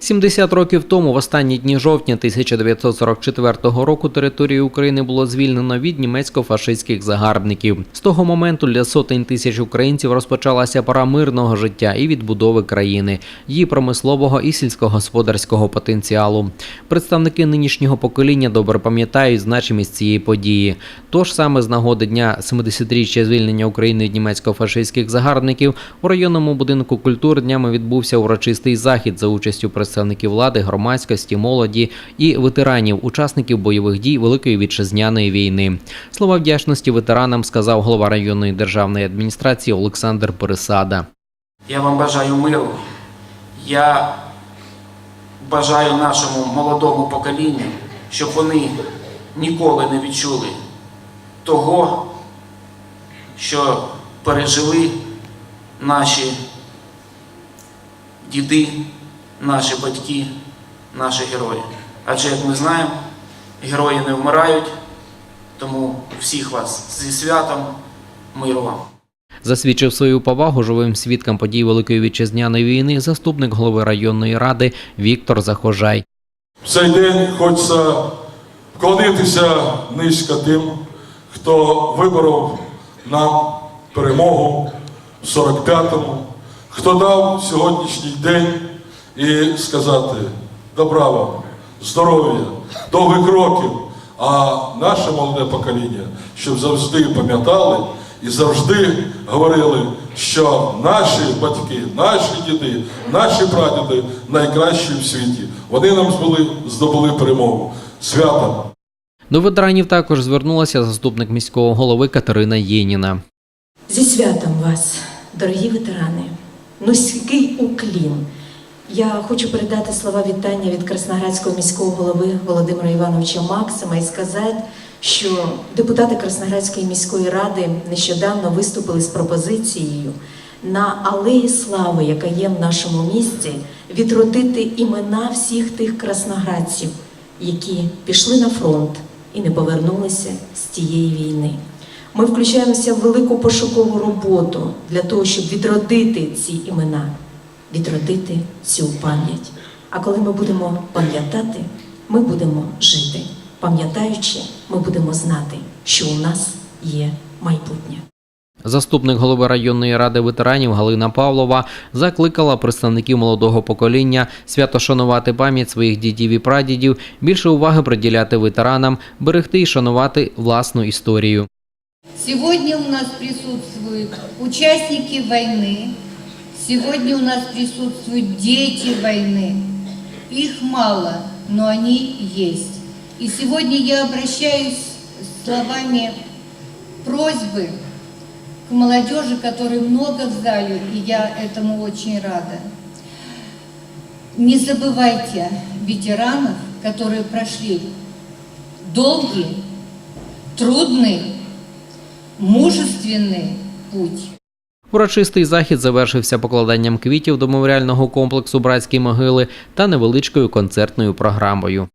70 років тому, в останні дні жовтня 1944 року, територію України було звільнено від німецько-фашистських загарбників. З того моменту для сотень тисяч українців розпочалася пора мирного життя і відбудови країни, її промислового і сільськогосподарського потенціалу. Представники нинішнього покоління добре пам'ятають значимість цієї події. Тож саме з нагоди дня 70-річчя звільнення України від німецько-фашистських загарбників у районному будинку культури днями відбувся урочистий захід за участю представників влади, громадськості, молоді і ветеранів, учасників бойових дій Великої вітчизняної війни. Слова вдячності ветеранам сказав голова районної державної адміністрації Олександр Пересада. Я вам бажаю миру. Я бажаю нашому молодому поколінню, щоб вони ніколи не відчули того, що пережили наші діди, наші батьки, наші герої. Адже, як ми знаємо, герої не вмирають, тому всіх вас зі святом, миру вам. Засвідчив свою повагу живим свідкам подій Великої вітчизняної війни заступник голови районної ради Віктор Захожай. В цей день хочеться вклонитися низько тим, хто виборов нам перемогу в 45-му, хто дав сьогоднішній день і сказати добра вам, здоров'я, довгих років, а наше молоде покоління, щоб завжди пам'ятали і завжди говорили, що наші батьки, наші діди, наші прадіди найкращі в світі. Вони нам збули, здобули перемогу. Святом! До ветеранів також звернулася заступник міського голови Катерина Єніна. Зі святом вас, дорогі ветерани, низький уклін. Я хочу передати слова вітання від Красноградського міського голови Володимира Івановича Максима і сказати, що депутати Красноградської міської ради нещодавно виступили з пропозицією на алеї слави, яка є в нашому місті, відродити імена всіх тих красноградців, які пішли на фронт і не повернулися з тієї війни. Ми включаємося в велику пошукову роботу для того, щоб відродити ці імена, відродити цю пам'ять. А коли ми будемо пам'ятати, ми будемо жити. Пам'ятаючи, ми будемо знати, що у нас є майбутнє. Заступник голови районної ради ветеранів Галина Павлова закликала представників молодого покоління свято шанувати пам'ять своїх дідів і прадідів, більше уваги приділяти ветеранам, берегти і шанувати власну історію. Сегодня у нас присутствуют участники войны, сегодня у нас присутствуют дети войны. Их мало, но они есть. И сегодня я обращаюсь словами просьбы к молодежи, которой много в зале, и я этому очень рада. Не забывайте ветеранов, которые прошли долгий, трудный, мужественный путь. Урочистий захід завершився покладанням квітів до меморіального комплексу братські могили та невеличкою концертною програмою.